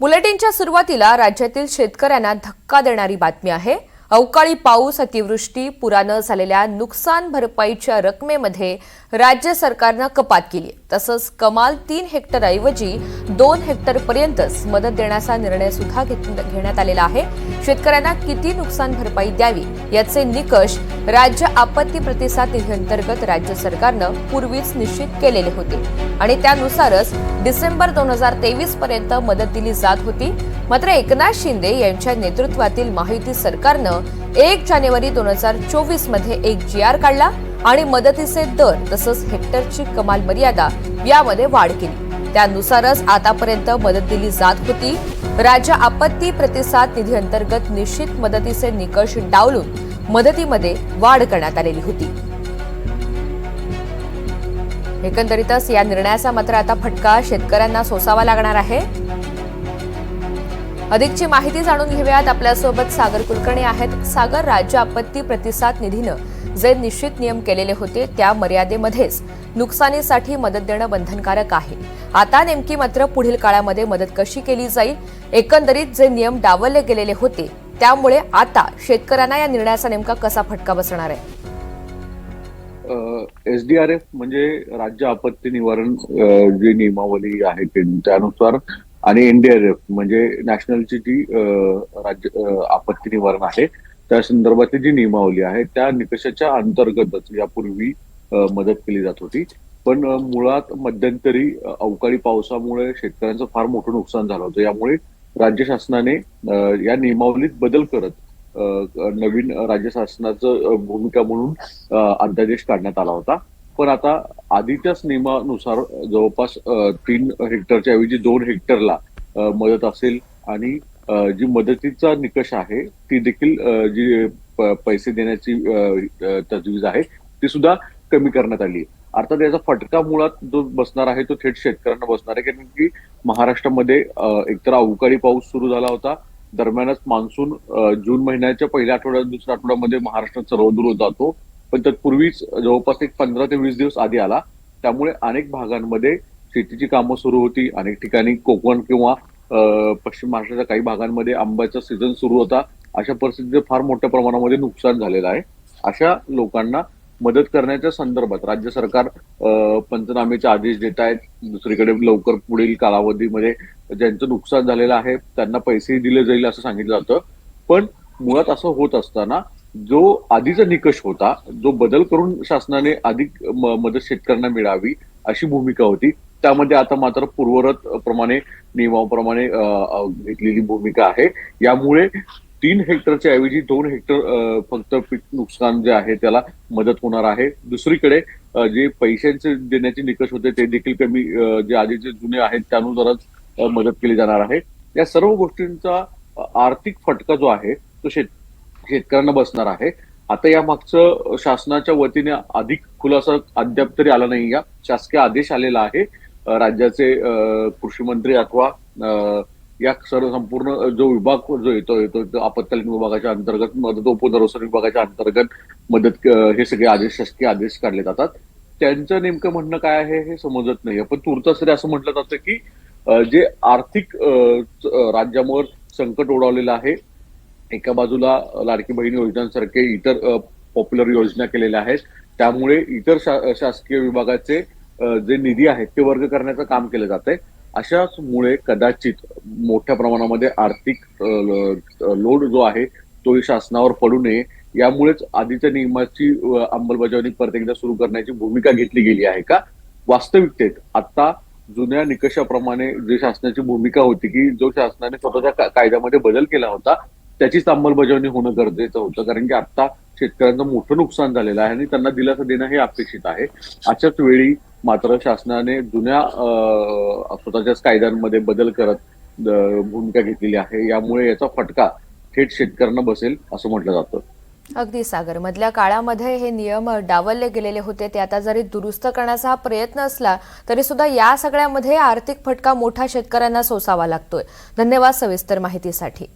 बुलेटिनच्या सुरुवातीला राज्यातील शेतकऱ्यांना धक्का देणारी बातमी आहे. अवकाळी पाऊस अतिवृष्टी पुरानं झालेल्या नुकसान भरपाईच्या रकमेमध्ये राज्य सरकारनं कपात केली तसंच कमाल तीन हेक्टरऐवजी दोन हेक्टरपर्यंतच मदत देण्याचा निर्णय सुद्धा घेत- घेण्यात आलेला आहे. शेतकऱ्यांना किती नुकसान भरपाई द्यावी याचे निकष राज्य आपत्ती प्रतिसाद निधी अंतर्गत राज्य सरकारनं पूर्वीच निश्चित केलेले होते. आणि त्यानुसारच डिसेंबर दोन हजार तेवीस पर्यंत मदत दिली जात होती. मात्र एकनाथ शिंदे यांच्या नेतृत्वातील माहिती सरकारनं एक जानेवारी दोन हजार चोवीसमध्ये एक जी आर काढला आणि मदतीचे दर तसंच हेक्टरची कमाल मर्यादा यामध्ये वाढ केली. त्यानुसारच आतापर्यंत मदत दिली जात होती. राज्य आपत्ती प्रतिसाद निधी अंतर्गत निश्चित मदतीचे निकष डावलून मदतीमध्ये वाढ करण्यात आलेली होती. एकंदरीतच या निर्णयाचा मात्र आता फटका शेतकऱ्यांना सोसावा लागणार आहे. अधिकची माहिती जाणून घेऊयात. आपल्यासोबत सागर कुलकर्णी आहेत. सागर राज्य आपत्ती प्रतिसाद निधीनं जे निश्चित नियम केलेले होते त्या मर्यादेमध्येच नुकसानीसाठी मदत देणं बंधनकारक आहे. आता नेमकी मात्र पुढील काळामध्ये मदत कशी केली जाईल एकंदरीत जे नियम डावलले गेलेले होते त्यामुळे आता शेतकऱ्यांना या निर्णयाचा नेमका कसा फटका बसणार आहे? एस डी आर एफ म्हणजे राज्य आपत्ती निवारण जी नियमावली आहे त्यानुसार आणि एनडीआरएफ म्हणजे नॅशनलची जी राज्य आपत्ती निवारण आहे त्या संदर्भातली जी नियमावली आहे त्या निकषाच्या अंतर्गतच यापूर्वी मदत केली जात होती. पण मुळात मध्यंतरी अवकाळी पावसामुळे शेतकऱ्यांचं फार मोठं नुकसान झालं होतं. यामुळे राज्य शासनाने या नियमावलीत बदल करत नवीन राज्य शासनाचं भूमिका म्हणून अध्यादेश काढण्यात आला होता. पण आता आधीच्याच नियमानुसार जवळपास तीन हेक्टरच्या ऐवजी दोन हेक्टरला मदत असेल आणि जी मदतीचा निकष आहे ती देखील जी प- पैसे देण्याची तजवीज आहे ती सुद्धा कमी करण्यात आली अर्थात याचा फटका मुळात जो बसणार आहे तो थेट शेतकऱ्यांना बसणार आहे कारण की महाराष्ट्रामध्ये एकतर अवकाळी पाऊस सुरू झाला होता दरम्यानच मान्सून जून महिन्याच्या पहिल्या आठवड्यात दुसऱ्या आठवड्यामध्ये महाराष्ट्रात सर्वदूर जातो. पण तत्पूर्वीच जवळपास एक पंधरा ते वीस दिवस आधी आला. त्यामुळे अनेक भागांमध्ये शेतीची कामं सुरू होती. अनेक ठिकाणी कोकण किंवा पश्चिम महाराष्ट्राच्या काही भागांमध्ये आंब्याचा सीझन सुरू होता. अशा परिस्थितीत फार मोठ्या प्रमाणामध्ये नुकसान झालेलं आहे. अशा लोकांना मदत करण्याच्या संदर्भात राज्य सरकार पंचनामेचे आदेश देत आहेत. दुसरीकडे लवकर पुढील कालावधीमध्ये ज्यांचं नुकसान झालेलं आहे त्यांना पैसेही दिले जाईल असं सांगितलं जातं. पण मुळात असं होत असताना जो आधीचा निकष होता जो बदल करून शासनाने अधिक मदत शेतकऱ्यांना मिळावी अशी भूमिका होती. त्यामध्ये आता मात्र पूर्वरत प्रमाणे नियमाप्रमाणे घेतलेली भूमिका आहे. यामुळे तीन हेक्टरच्या ऐवजी दोन हेक्टर फक्त पीक नुकसान जे आहे त्याला मदत होणार आहे. दुसरीकडे जे पैशांचे देण्याचे निकष होते ते देखील कमी जे आधीचे जुने आहेत त्यानुसारच मदत केली जाणार आहे. या सर्व गोष्टींचा आर्थिक फटका जो आहे तो शेत शेतकऱ्यांना बसणार आहे. आता या मागचं शासनाच्या वतीने अधिक खुलासा अद्याप तरी आला नाही या शासकीय आदेश आलेला आहे. राज्याचे कृषी मंत्री अथवा अ, या सर्व संपूर्ण जो विभाग जो येतो येतो तो आपत्कालीन विभागाच्या अंतर्गत मदत उपदरसर विभागाच्या अंतर्गत मदत हे सगळे आदेश शासकीय आदेश काढले जातात. त्यांचं नेमकं म्हणणं काय आहे हे समजत नाही. पण तुर्तास तरी असं म्हटलं जातं की जे आर्थिक राज्यावर संकट ओढवलेलं आहे एका बाजूला लाडकी बहीण योजनांसारखे इतर पॉप्युलर योजना केलेल्या आहेत त्यामुळे इतर शा- शासकीय विभागाचे जे निधी आहेत ते वर्ग करण्याचं काम केलं जात आहे अशाच मुळे कदाचित मोठ्या प्रमाणामध्ये आर्थिक लोड जो आहे तो शासनावर पडू नये. यामुळेच आधीच्या नियमाची अंमलबजावणी परत एकदा सुरू करण्याची भूमिका घेतली गेली आहे का? वास्तविकतेत आता जुन्या निकषाप्रमाणे जे शासनाची भूमिका होती की जो शासनाने स्वतःच्या कायद्यामध्ये बदल केला होता त्याचीच अंमलबजावणी होणं गरजेचं होतं. कारण की आता शेतकऱ्यांचं मोठं नुकसान झालेलं आहे आणि त्यांना दिलासा देणं हे अपेक्षित आहे. अशाच वेळी मात्र शासनाने जुन्या स्वतःच्याच कायद्यांमध्ये बदल करत भूमिका घेतलेली आहे. यामुळे याचा फटका थेट शेतकऱ्यांना बसेल असं म्हटलं जातं. अगदी सागर मधल्या काळामध्ये हे नियम डावलले गेलेले होते ते आता जरी दुरुस्त करण्याचा हा प्रयत्न असला तरी सुद्धा या सगळ्यामध्ये आर्थिक फटका मोठा शेतकऱ्यांना सोसावा लागतोय. धन्यवाद सविस्तर माहितीसाठी.